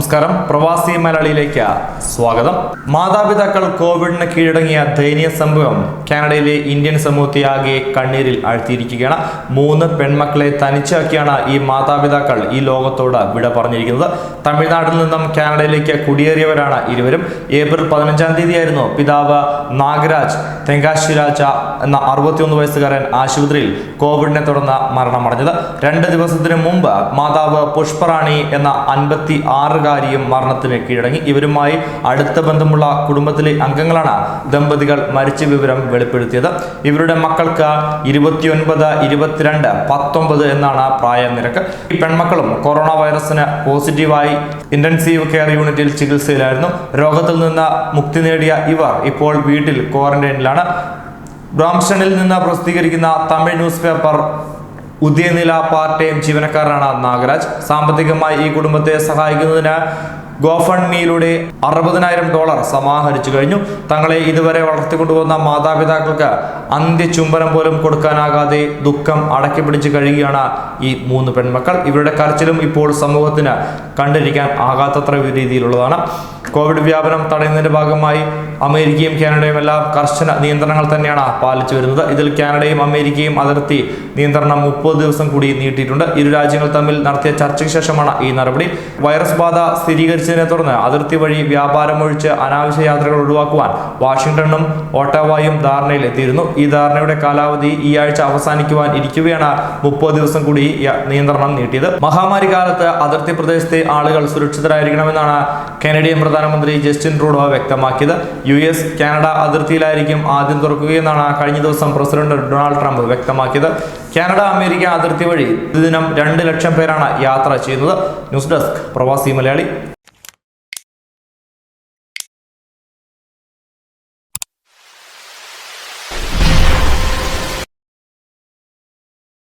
നമസ്കാരം. പ്രവാസി മലയാളിയിലേക്ക് സ്വാഗതം. മാതാപിതാക്കൾ കോവിഡിന് കീഴടങ്ങിയ ദയനീയ സംഭവം കാനഡയിലെ ഇന്ത്യൻ സമൂഹത്തെ ആകെ കണ്ണീരിൽ അഴുത്തിയിരിക്കുകയാണ് മൂന്ന് പെൺമക്കളെ തനിച്ചാക്കിയാണ് ഈ മാതാപിതാക്കൾ ഈ ലോകത്തോട് വിട പറഞ്ഞിരിക്കുന്നത്. തമിഴ്നാട്ടിൽ നിന്നും കാനഡയിലേക്ക് കുടിയേറിയവരാണ് ഇരുവരും. ഏപ്രിൽ പതിനഞ്ചാം തീയതിയായിരുന്നു പിതാവ് നാഗരാജ് തെങ്കാശിരാജ എന്ന അറുപത്തിയൊന്ന് വയസ്സുകാരൻ ആശുപത്രിയിൽ കോവിഡിനെ തുടർന്ന് മരണമടഞ്ഞത്. രണ്ട് ദിവസത്തിന് മുമ്പ് മാതാവ് പുഷ്പറാണി എന്ന അൻപത്തി ആറുകാരിയും മരണത്തിന് കീഴടങ്ങി. ഇവരുമായി അടുത്ത ബന്ധമുള്ള കുടുംബത്തിലെ അംഗങ്ങളാണ് ദമ്പതികൾ മരിച്ച വിവരം വെളിപ്പെടുത്തിയത്. ഇവരുടെ മക്കൾക്ക് ഇരുപത്തിയൊൻപത് ഇരുപത്തിരണ്ട് പത്തൊമ്പത് എന്നാണ് പ്രായ നിരക്ക് ഈ പെൺമക്കളും കൊറോണ വൈറസിന് പോസിറ്റീവായി ഇന്റൻസീവ് കെയർ യൂണിറ്റിൽ ചികിത്സയിലായിരുന്നു. രോഗത്തിൽ നിന്ന് മുക്തി നേടിയ ഇവർ ഇപ്പോൾ വീട്ടിൽ ക്വാറന്റൈനിലാണ്. ബ്രാംസ്റ്റണിൽ നിന്ന് പ്രസിദ്ധീകരിക്കുന്ന തമിഴ് ന്യൂസ് പേപ്പർ ഉദയനില പാർട്ട് ടൈം ജീവനക്കാരനാണ് നാഗരാജ്. സാമ്പത്തികമായി ഈ കുടുംബത്തെ സഹായിക്കുന്നതിന് ഗോഫൺമിയിലൂടെ അറുപതിനായിരം ഡോളർ സമാഹരിച്ചു കഴിഞ്ഞു. തങ്ങളെ ഇതുവരെ വളർത്തിക്കൊണ്ടുവന്ന മാതാപിതാക്കൾക്ക് അന്ത്യചുംബനം പോലും കൊടുക്കാനാകാതെ ദുഃഖം അടക്കി പിടിച്ച് കഴിയുകയാണ് ഈ മൂന്ന് പെൺമക്കൾ. ഇവരുടെ കരച്ചിലും ഇപ്പോൾ സമൂഹത്തിന് കണ്ടിരിക്കാൻ ആകാത്തത്ര രീതിയിലുള്ളതാണ്. കോവിഡ് വ്യാപനം തടയുന്നതിന്റെ ഭാഗമായി അമേരിക്കയും കാനഡയും എല്ലാം കർശന നിയന്ത്രണങ്ങൾ തന്നെയാണ് പാലിച്ചു വരുന്നത്. ഇതിൽ കാനഡയും അമേരിക്കയും അതിർത്തി നിയന്ത്രണം മുപ്പത് ദിവസം കൂടി നീട്ടിയിട്ടുണ്ട്. ഇരു രാജ്യങ്ങൾ തമ്മിൽ നടത്തിയ ചർച്ചയ്ക്ക് ശേഷമാണ് ഈ നടപടി. വൈറസ് ബാധ സ്ഥിരീകരിച്ചതിനെ തുടർന്ന് അതിർത്തി വഴി വ്യാപാരം ഒഴിച്ച് അനാവശ്യ യാത്രകൾ ഒഴിവാക്കുവാൻ വാഷിംഗ്ടണും ഓട്ടാവായും ധാരണയിൽ എത്തിയിരുന്നു ഈ ധാരണയുടെ കാലാവധി ഈ ആഴ്ച അവസാനിക്കുവാൻ ഇരിക്കുകയാണ് മുപ്പത് ദിവസം കൂടി നിയന്ത്രണം നീട്ടിയത്. മഹാമാരി കാലത്ത് അതിർത്തി പ്രദേശത്തെ ആളുകൾ സുരക്ഷിതരായിരിക്കണമെന്നാണ് കനഡിയൻ പ്രധാനമന്ത്രി ജസ്റ്റിൻ ട്രൂഡോ വ്യക്തമാക്കിയത്. യു എസ് കാനഡ അതിർത്തിയിലായിരിക്കും ആദ്യം തുറക്കുകയെന്നാണ് കഴിഞ്ഞ ദിവസം പ്രസിഡന്റ് ഡൊണാൾഡ് ട്രംപ് വ്യക്തമാക്കിയത്. കാനഡ അമേരിക്ക അതിർത്തി വഴി പ്രതിദിനം രണ്ട് ലക്ഷം പേരാണ് യാത്ര ചെയ്യുന്നത്. ന്യൂസ് ഡെസ്ക് പ്രവാസി മലയാളി